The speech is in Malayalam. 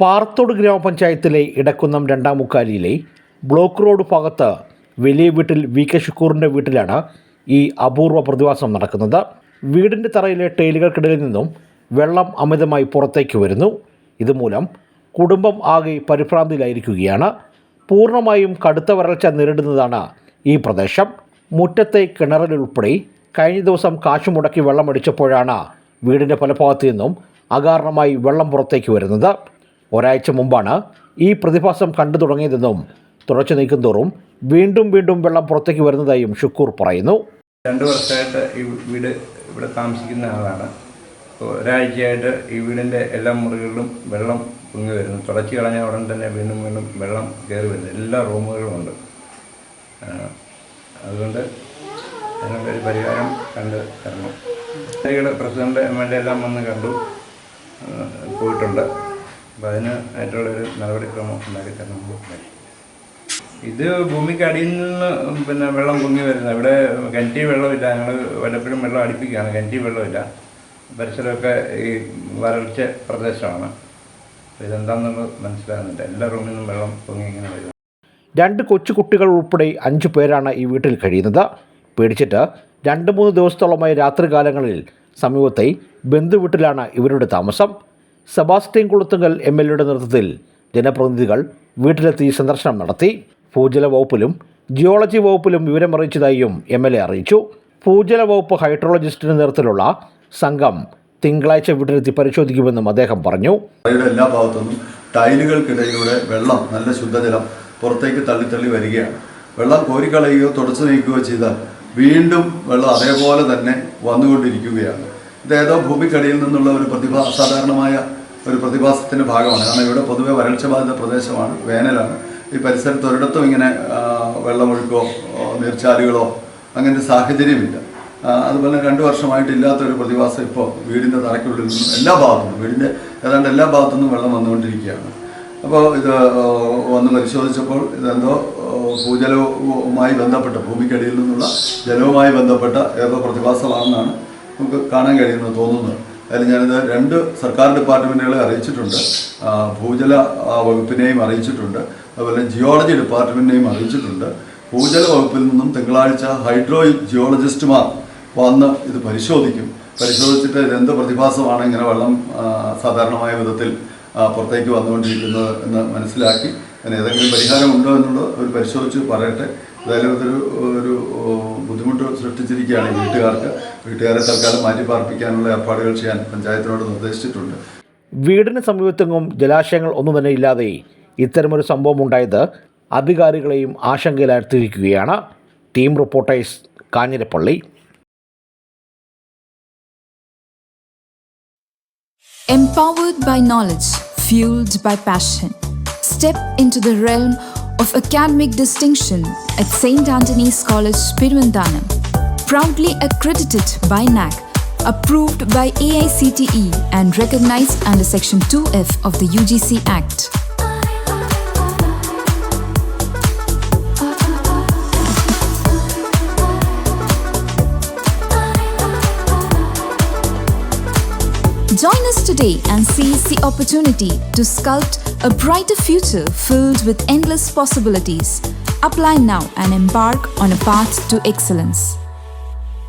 പാറത്തോട് ഗ്രാമപഞ്ചായത്തിലെ ഇടക്കുന്നം രണ്ടാം മുക്കാലിയിലെ ബ്ലോക്ക് റോഡ് ഭാഗത്ത് വലിയ വീട്ടിൽ വി കെ ഷുക്കൂറിന്റെ വീട്ടിലാണ് ഈ അപൂർവ പ്രതിഭാസം നടക്കുന്നത്. വീടിന്റെ തറയിലെ ടൈലുകൾക്കിടയിൽ നിന്നും വെള്ളം അമിതമായി പുറത്തേക്ക് വരുന്നു. ഇതുമൂലം കുടുംബം ആകെ പരിഭ്രാന്തിയിലായിരിക്കുകയാണ്. പൂർണമായും കടുത്ത വരൾച്ച നേരിടുന്നതാണ് ഈ പ്രദേശം. മുറ്റത്തെ കിണറിലുൾപ്പെടെ കഴിഞ്ഞ ദിവസം കാശ് മുടക്കി വെള്ളമടിച്ചപ്പോഴാണ് വീടിന്റെ പല ഭാഗത്തു നിന്നും അകാരണമായി വെള്ളം പുറത്തേക്ക് വരുന്നത്. ഒരാഴ്ച മുമ്പാണ് ഈ പ്രതിഭാസം കണ്ടു തുടങ്ങിയതെന്നും തുടച്ചു നീക്കുന്തോറും വീണ്ടും വീണ്ടും വെള്ളം പുറത്തേക്ക് വരുന്നതായും ഷുക്കൂർ പറയുന്നു. രണ്ട് വർഷമായിട്ട് ഈ വീട് ഇവിടെ താമസിക്കുന്ന ആളാണ്. ഒരാഴ്ചയായിട്ട് ഈ വീടിന്റെ എല്ലാ മുറികളിലും വെള്ളം പൊങ്ങി വരുന്നു. തുടച്ചു കളഞ്ഞ ഉടൻ തന്നെ വീണ്ടും വീണ്ടും വെള്ളം കയറി വരുന്നു. എല്ലാ റൂമുകളും ഉണ്ട്. അതുകൊണ്ട് അതിനുള്ള ഒരു പരിഹാരം കണ്ട് തരണം. പ്രസിഡന്റ് എം എൽ എ എല്ലാം വന്ന് കണ്ടു. പോയിട്ടുണ്ട്. അപ്പോൾ അതിന് ആയിട്ടുള്ളൊരു നടപടിക്രമം ഉണ്ടാക്കി തരണം. ഇത് ഭൂമിക്ക് അടിയിൽ നിന്ന് പിന്നെ വെള്ളം പൊങ്ങി വരുന്നത്. ഇവിടെ കിണറ്റി വെള്ളമില്ല. ഞങ്ങൾ വല്ലപ്പോഴും വെള്ളം അടുപ്പിക്കുകയാണ്. കിണറ്റി വെള്ളമില്ല. പരിസരമൊക്കെ ഈ വരൾച്ച പ്രദേശമാണ്. ഇതെന്താണെന്നുള്ളത് മനസ്സിലാകുന്നില്ല. എല്ലാ റൂമിൽ നിന്നും വെള്ളം പൊങ്ങി ഇങ്ങനെ വരും രണ്ട് കൊച്ചു കുട്ടികൾ ഉൾപ്പെടെ അഞ്ച് പേരാണ് ഈ വീട്ടിൽ കഴിയുന്നത്. പേടിച്ചിട്ട് രണ്ട് മൂന്ന് ദിവസത്തോളമായി രാത്രികാലങ്ങളിൽ സമീപത്തെ ബന്ധുവീട്ടിലാണ് ഇവരുടെ താമസം. സെബാസ്റ്റ്യൻ കുളത്തുങ്കൽ എം എൽ എയുടെ നേതൃത്വത്തിൽ ജനപ്രതിനിധികൾ വീട്ടിലെത്തി സന്ദർശനം നടത്തി. ഭൂജല വകുപ്പിലും ജിയോളജി വകുപ്പിലും വിവരമറിയിച്ചതായും എം എൽ എ അറിയിച്ചു. ഭൂജല വകുപ്പ് ഹൈഡ്രോളജിസ്റ്റിന്റെ നേതൃത്വത്തിലുള്ള സംഘം തിങ്കളാഴ്ച വീട്ടിലെത്തി പരിശോധിക്കുമെന്നും അദ്ദേഹം പറഞ്ഞു. എല്ലാ ഭാഗത്തുനിന്നും ടൈലുകൾക്കിടയിലൂടെ വെള്ളം നല്ല ശുദ്ധജലം പുറത്തേക്ക് തള്ളിത്തള്ളി വരികയാണ്. വെള്ളം കോരിക്കളയുകയോ തുടച്ചു നീക്കുകയോ ചെയ്താൽ വീണ്ടും വെള്ളം അതേപോലെ തന്നെ വന്നുകൊണ്ടിരിക്കുകയാണ്. ഇത് ഏതോ ഭൂമിക്കടിയിൽ നിന്നുള്ള ഒരു പ്രതിഭാ അസാധാരണമായ ഒരു പ്രതിഭാസത്തിന്റെ ഭാഗമാണ്. കാരണം ഇവിടെ പൊതുവെ വരൾച്ച ബാധിത പ്രദേശമാണ് വേനലാണ്. ഈ പരിസരത്ത് ഒരിടത്തും ഇങ്ങനെ വെള്ളമൊഴുക്കോ നീർച്ചാലുകളോ അങ്ങനത്തെ സാഹചര്യമില്ല. അതുപോലെ അതുപോലെ രണ്ട് വർഷമായിട്ട് ഇല്ലാത്തൊരു പ്രതിഭാസം ഇപ്പോൾ വീടിന്റെ തറയ്ക്കുള്ളിൽ നിന്നും എല്ലാ ഭാഗത്തുനിന്നും വീടിന്റെ ഏതാണ്ട് എല്ലാ ഭാഗത്തുനിന്നും വെള്ളം വന്നുകൊണ്ടിരിക്കുകയാണ്. അപ്പോൾ ഇത് വന്ന് പരിശോധിച്ചപ്പോൾ ഇതെന്തോ ഭൂജലവുമായി ബന്ധപ്പെട്ട ഭൂമിക്കടിയിൽ നിന്നുള്ള ജലവുമായി ബന്ധപ്പെട്ട ഏതോ പ്രതിഭാസമാണെന്നാണ് നമുക്ക് കാണാൻ കഴിയുന്നത് തോന്നുന്നത്. അതിൽ ഞാനിത് രണ്ട് സർക്കാർ ഡിപ്പാർട്ട്മെന്റുകളെ അറിയിച്ചിട്ടുണ്ട്. ഭൂജല വകുപ്പിനെയും അറിയിച്ചിട്ടുണ്ട്. അതുപോലെ ജിയോളജി ഡിപ്പാർട്ട്മെന്റിനെയും അറിയിച്ചിട്ടുണ്ട്. ഭൂജല വകുപ്പിൽ നിന്നും തിങ്കളാഴ്ച ഹൈഡ്രോ ജിയോളജിസ്റ്റുമാർ വന്ന് ഇത് പരിശോധിക്കും. പരിശോധിച്ചിട്ട് ഇതെന്ത് പ്രതിഭാസമാണ് ഇങ്ങനെ വെള്ളം സാധാരണമായ വിധത്തിൽ പുറത്തേക്ക് വന്നുകൊണ്ടിരിക്കുന്നത് എന്ന് മനസ്സിലാക്കി. അതിന് ഏതെങ്കിലും പരിഹാരമുണ്ടോ എന്നുള്ളത് അവർ പരിശോധിച്ച് പറയട്ടെ. എന്തായാലും അതൊരു ഒരു ബുദ്ധിമുട്ട് സൃഷ്ടിച്ചിരിക്കുകയാണ് ഈ വീട്ടുകാർക്ക്. വീട്ടുകാരെ തൽക്കാലം മാറ്റി പാർപ്പിക്കാനുള്ള ഏർപ്പാടുകൾ ചെയ്യാൻ പഞ്ചായത്തിനോട് നിർദ്ദേശിച്ചിട്ടുണ്ട്. വീടിന് സമീപത്തെങ്ങും ജലാശയങ്ങൾ ഒന്നും തന്നെ ഇല്ലാതെ ഇത്തരമൊരു സംഭവം ഉണ്ടായത് അധികാരികളെയും ആശങ്കയിലാഴ്ത്തിയിരിക്കുകയാണ്. Team reporters Kanjirappally. Empowered by knowledge, fueled by passion. Step into the realm of academic distinction at St. Anthony's College, Pirvandanam. Proudly accredited by NAC, approved by AICTE, and recognized under Section 2F of the UGC Act. Join us today and seize the opportunity to sculpt a brighter future filled with endless possibilities. Apply now and embark on a path to excellence.